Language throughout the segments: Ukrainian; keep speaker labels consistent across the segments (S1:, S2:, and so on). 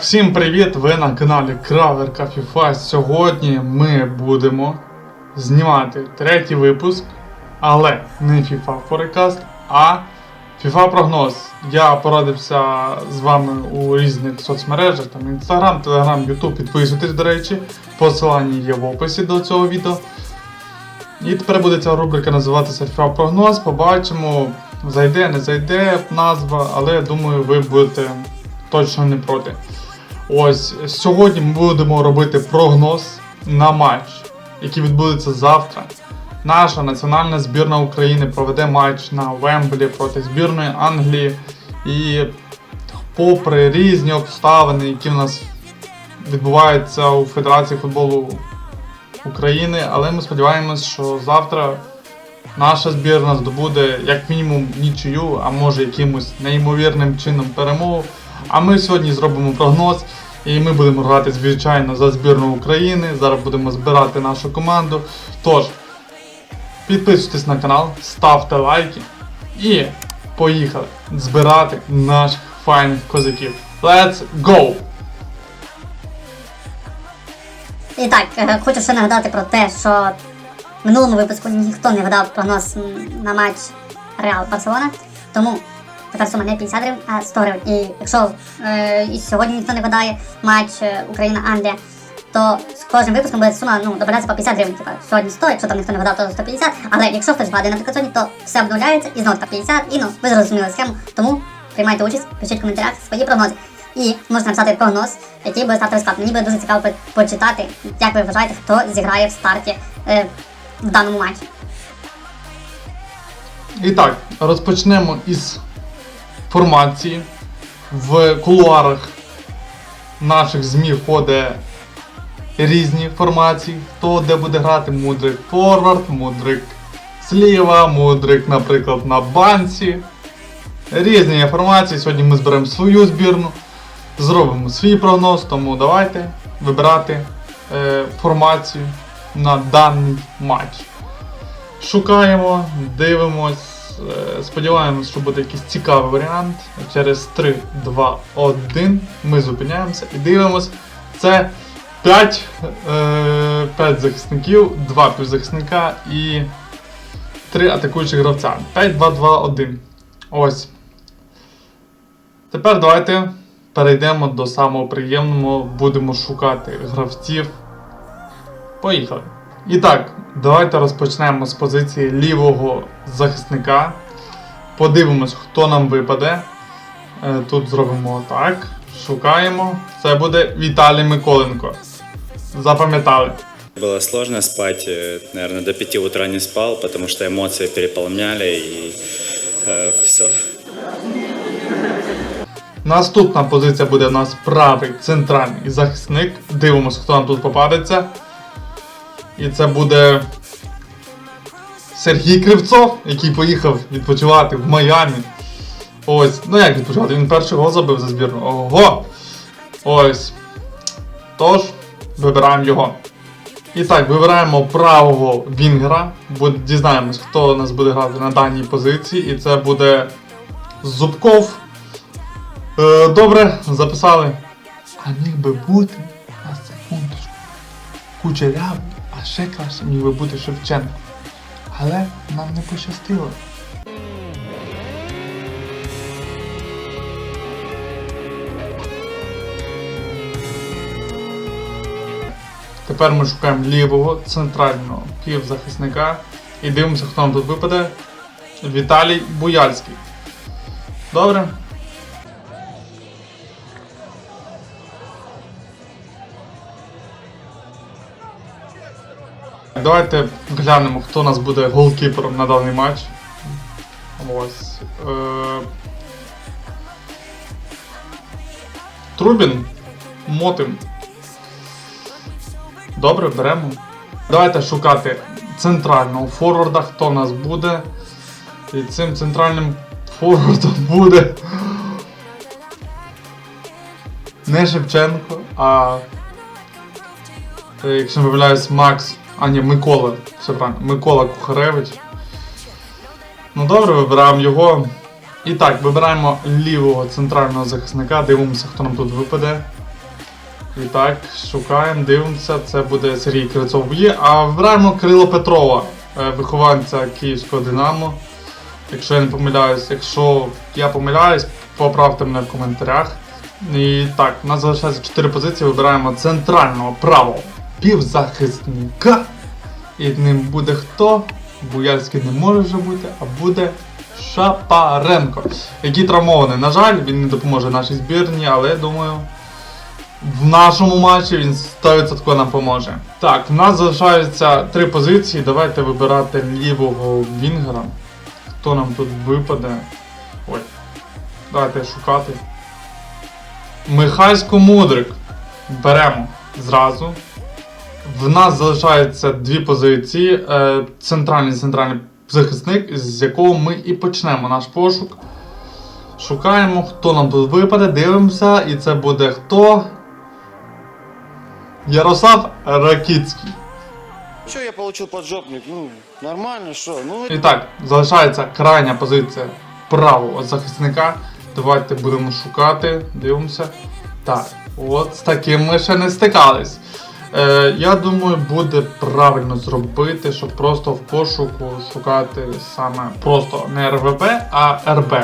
S1: так, всім привіт! Ви на каналі Краверка FIFA. Сьогодні ми будемо знімати третій випуск, але не FIFA Forecast, а FIFA прогноз. Я порадився з вами у різних соцмережах, там Instagram, Telegram, YouTube. Підписуйтесь, до речі. Посилання є в описі до цього відео. І тепер буде ця рубрика називатися FIFA прогноз. Побачимо, зайде, не зайде назва, але я думаю, ви будете точно не проти. Ось сьогодні ми будемо робити прогноз на матч, який відбудеться завтра. Наша національна збірна України проведе матч на Вемблі проти збірної Англії. І попри різні обставини, які в нас відбуваються у Федерації футболу України, але ми сподіваємось, що завтра наша збірна здобуде як мінімум нічию, а може якимось неймовірним чином перемогу. А ми сьогодні зробимо прогноз. І ми будемо грати, звичайно, за збірну України. Зараз будемо збирати нашу команду. Тож, підписуйтесь на канал, ставте лайки і поїхали збирати наших файних козаків. Let's go!
S2: І так, е, хочу ще нагадати про те, що в минулому випуску ніхто не гадав прогноз на матч Реал Барселона. Тому тепер сума не 50 гривень, а 100 гривень. І якщо е, і сьогодні ніхто не гадає матч е, Україна-Англія, то з кожним випуском буде сума ну, добиратися по 50 гривень. Типа сьогодні 100, якщо там ніхто не гадав, то 150. Але якщо хтось вгадає, наприклад, сьогодні, то все обновляється і знову така 50. І ну, ви зрозуміли схему. Тому приймайте участь, пишіть в коментарях свої прогнози. І можете написати прогноз, який буде стати розклад. Мені буде дуже цікаво почитати, як ви вважаєте, хто зіграє в старті е, в даному матчі.
S1: І так, розпочнемо із формації. В кулуарах наших ЗМІ ходить різні формації. Хто де буде грати мудрик форвард, мудрик зліва, мудрик, наприклад, на банці. Різні формації. Сьогодні ми зберемо свою збірну, зробимо свій прогноз, тому давайте вибирати е, формацію на даний матч. Шукаємо, дивимось, сподіваємось, що буде якийсь цікавий варіант. Через 3, 2, 1 ми зупиняємося і дивимось. Це 5, е, 5 захисників, 2 півзахисника і 3 атакуючих гравця. 5, 2, 2, 1. Ось. Тепер давайте перейдемо до самого приємного. Будемо шукати гравців. Поїхали. І так, давайте розпочнемо з позиції лівого захисника. Подивимось, хто нам випаде. Е, Тут зробимо так. Шукаємо. Це буде Віталій Миколенко. Запам'ятали.
S3: Было сложно спать, наверное, до 5 утра не спал, потому что эмоции переполняли и все.
S1: Наступна позиція буде у нас правий центральний захисник. Дивимось, хто нам тут попадеться. І це буде Сергій Кривцов, який поїхав відпочивати в Майамі. Ось, ну як відпочивати? Він перший гол забив за збірну. Ого! Ось. Тож, вибираємо його. І так, вибираємо правого Вінгера. Дізнаємось, хто у нас буде грати на даній позиції. І це буде Зубков. Е, добре, записали. А міг би бути на секундочку. Кучерявий, а ще краще міг би бути Шевченко. Але нам не пощастило. Тепер ми шукаємо лівого центрального півзахисника і дивимося, хто нам тут випаде. Віталій Буяльський. Добре. Давайте глянемо, хто у нас буде голкіпером на даний матч. Ось. Е... Трубін. Мотим. Добре, беремо. Давайте шукати центрального форварда, хто у нас буде. І цим центральним форвардом буде. Не Шевченко, а. Якщо не виявляюсь, Макс. А, ні, Микола. Все правильно. Микола Кухаревич. Ну добре, вибираємо його. І так, вибираємо лівого центрального захисника, дивимося, хто нам тут випаде. І так, шукаємо, дивимося, це буде Сергій Крицов є, а вибираємо Кирило Петрова, е, вихованця Київського Динамо. Якщо я не помиляюсь, якщо я помиляюсь, поправте мене в коментарях. І так, у нас залишається 4 позиції, вибираємо центрального правого півзахисника. І ним буде хто? Буяльський не може вже бути, а буде Шапаренко, який травмований. На жаль, він не допоможе нашій збірні, але я думаю, в нашому матчі він 100% нам поможе. Так, в нас залишаються три позиції. Давайте вибирати лівого вінгера. Хто нам тут випаде? Ой. Давайте шукати. Михайсько Мудрик. Беремо зразу. В нас залишається дві позиції. Е, центральний центральний захисник, з якого ми і почнемо наш пошук. Шукаємо, хто нам тут випаде, дивимося, і це буде хто? Ярослав Ракіцький.
S4: Что я получил поджопник? Ну, нормально, что? Ну,
S1: І так, залишається крайня позиція правого захисника. Давайте будемо шукати, дивимося. Так, от з таким ми ще не стикались. Е, я думаю, буде правильно зробити, щоб просто в пошуку шукати саме просто не РВП, а РБ.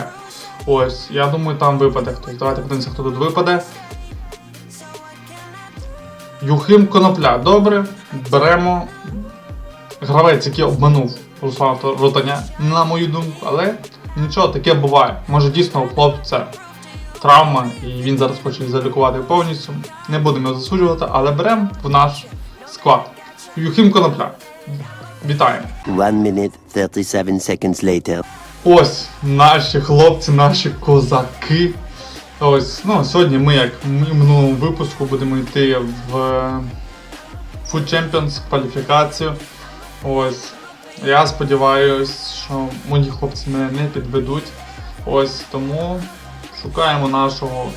S1: Ось, я думаю, там випаде хтось. Давайте подивимося, хто тут випаде. Юхим Конопля. Добре, беремо гравець, який обманув Руслана Ротаня, на мою думку, але нічого, таке буває. Може дійсно у хлопця травма, і він зараз хоче її залікувати повністю. Не будемо його засуджувати, але беремо в наш склад. Юхим Конопля. Вітаємо.
S5: One minute, 37 seconds later.
S1: Ось наші хлопці, наші козаки. Ось, ну, сьогодні ми, як в минулому випуску, будемо йти в е, Food Champions кваліфікацію. Ось. Я сподіваюся, що мої хлопці мене не підведуть. Ось тому шукаємо нашого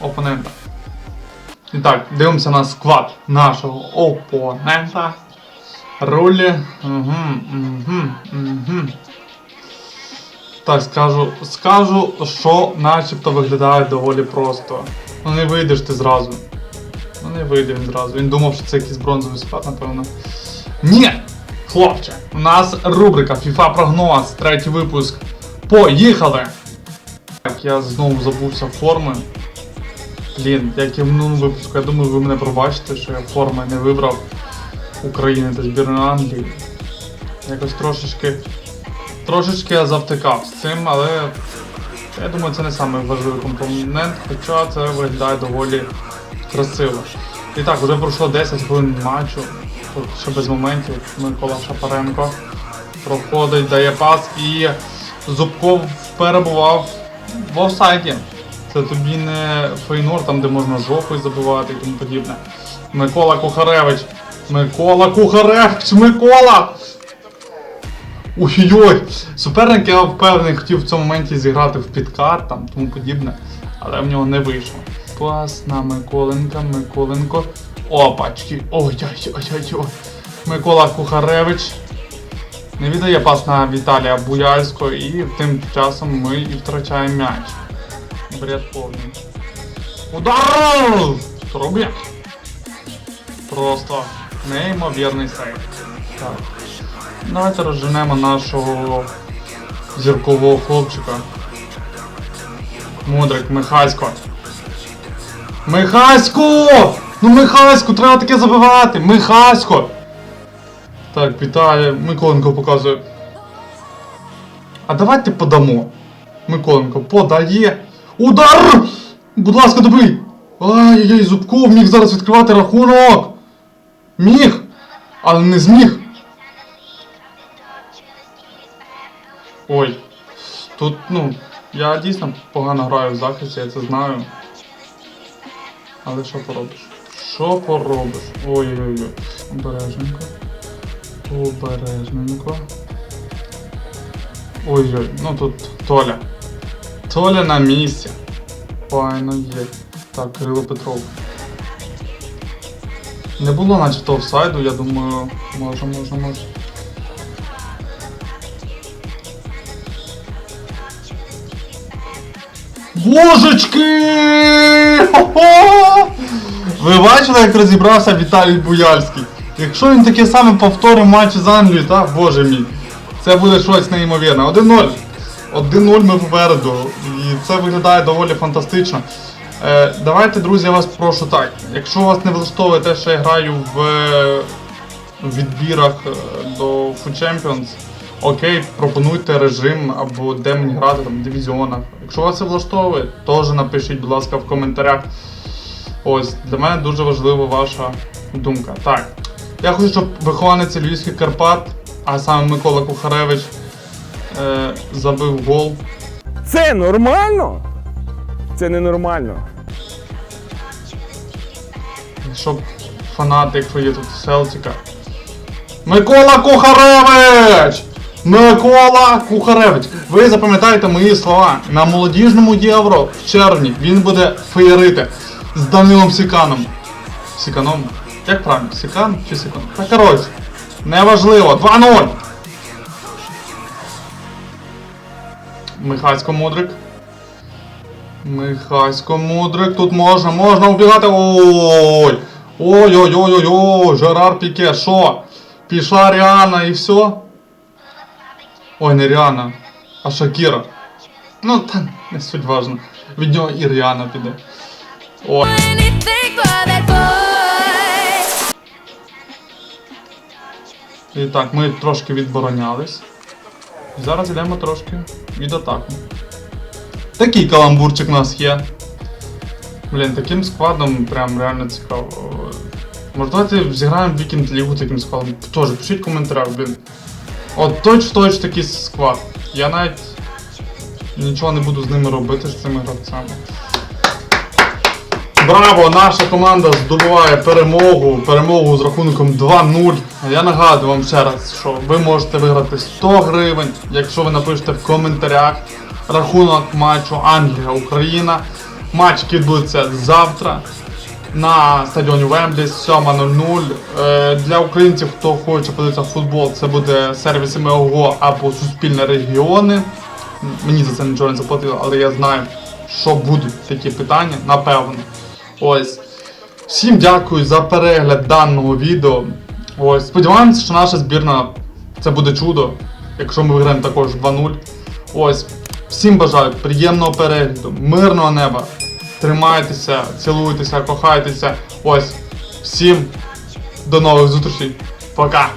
S1: опонента. І так, дивимося на склад нашого опонента. Ролі. Угу, угу, угу. Так, скажу, скажу, що начебто виглядає доволі просто. Ну не вийдеш ти зразу. Ну не вийде він зразу. Він думав, що це якийсь бронзовий склад, напевно. Ні! Хлопче, у нас рубрика FIFA прогноз, третій випуск. Поїхали! Так, я знову забувся форми. Блін, як і в минулому випуску, я думаю, ви мене пробачите, що я форми не вибрав України та збірної Англії. Якось трошечки. Трошечки я завтикав з цим, але я думаю, це не самий важливий компонент, хоча це виглядає доволі красиво. І так, вже пройшло 10 хвилин матчу. Ще без моментів. Микола Шапаренко проходить, дає пас і Зубков перебував в офсайді. Це тобі не Фейнор, там де можна жопою забивати і тому подібне. Микола Кухаревич. Микола Кухаревич! Микола! Ой-ой! Суперник, я впевнений, хотів в цьому моменті зіграти в підкат, там тому подібне, але в нього не вийшло. Пас на Миколенка, Миколенко. Опачки! Ой-ой-ой-ой-ой. Микола Кухаревич. Не віддає пас на Віталія Буяльського і тим часом ми і втрачаємо м'яч. Бред повний. Удар! Трубі! Просто неймовірний сейв. Так. Давайте розженемо нашого зіркового хлопчика. Мудрик, Михасько. Михасько! Ну Михасько, треба таке забивати! Михасько! Так, Віталій, Миколенко показує. А давайте подамо. Миколенко подає. Удар! Будь ласка, добий! Ай-яй-яй, Зубков міг зараз відкривати рахунок! Міг! Але не зміг! Ой, тут, ну, я дійсно погано граю в захисті, я це знаю. Але що поробиш? Що поробиш? Ой-ой-ой. Обережненько. Обережненько. Ой-ой, ну тут Толя. Толя на місці. Файно є. Так, Кирило Петров. Не було начебто офсайду, я думаю, може, може, може. Божечки! Хо-хо! Ви бачили, як розібрався Віталій Буяльський? Якщо він таке саме повторив матч з Англією, та боже мій, це буде щось неймовірне. 1-0. 1-0 ми попереду. І це виглядає доволі фантастично. Е, давайте, друзі, я вас прошу так. Якщо вас не влаштовує те, що я граю в е, відбірах е, до Food Champions, окей, пропонуйте режим або де мені грати там в дивізіонах. Якщо вас це влаштовує, теж напишіть, будь ласка, в коментарях. Ось, для мене дуже важлива ваша думка. Так. Я хочу, щоб вихованець Львівських Карпат, а саме Микола Кухаревич, е, забив гол.
S6: Це нормально? Це ненормально.
S1: щоб фанати, якщо є тут Селтіка. Микола Кухаревич! Микола Кухаревич! Ви запам'ятаєте мої слова. На молодіжному євро в червні він буде феєрити з Данилом Сіканом. Сіканом? Як правильно? Сікан чи Сікан? Та коротше. Неважливо. 2-0! Михайсько Мудрик. Михайсько Мудрик, тут можна, можна убігати. Ой! Ой-ой-ой-ой-ой, Жерар Піке, що? Пішла Ріана і все? Ой, не Ріана, а Шакіра. Ну, та не суть важно. Від нього і Ріана піде. Ой. І так, ми трошки відборонялись. Зараз йдемо трошки від атаку. Такий каламбурчик у нас є. Блін, таким складом прям реально цікаво. Може давайте зіграємо Вікінд Лігу таким складом. Тоже пишіть в коментарях, блін. От точ-точ такий склад. Я навіть нічого не буду з ними робити, з цими гравцями. Браво! Наша команда здобуває перемогу. Перемогу з рахунком 2-0. Я нагадую вам ще раз, що ви можете виграти 100 гривень, якщо ви напишете в коментарях рахунок матчу Англія-Україна. Матч відбудеться завтра на стадіоні Вемблі 7.00. Е, Для українців, хто хоче подивитися футбол, це буде сервіси МЕОГО або Суспільне регіони. Мені за це нічого не заплатили, але я знаю, що будуть такі питання, напевно. Ось. Всім дякую за перегляд даного відео. Ось. Сподіваємося, що наша збірна це буде чудо, якщо ми виграємо також 2-0. Ось. Всім бажаю приємного перегляду, мирного неба. Тримайтеся, цілуйтеся, кохайтеся. Ось. Всім до нових зустрічей. Пока!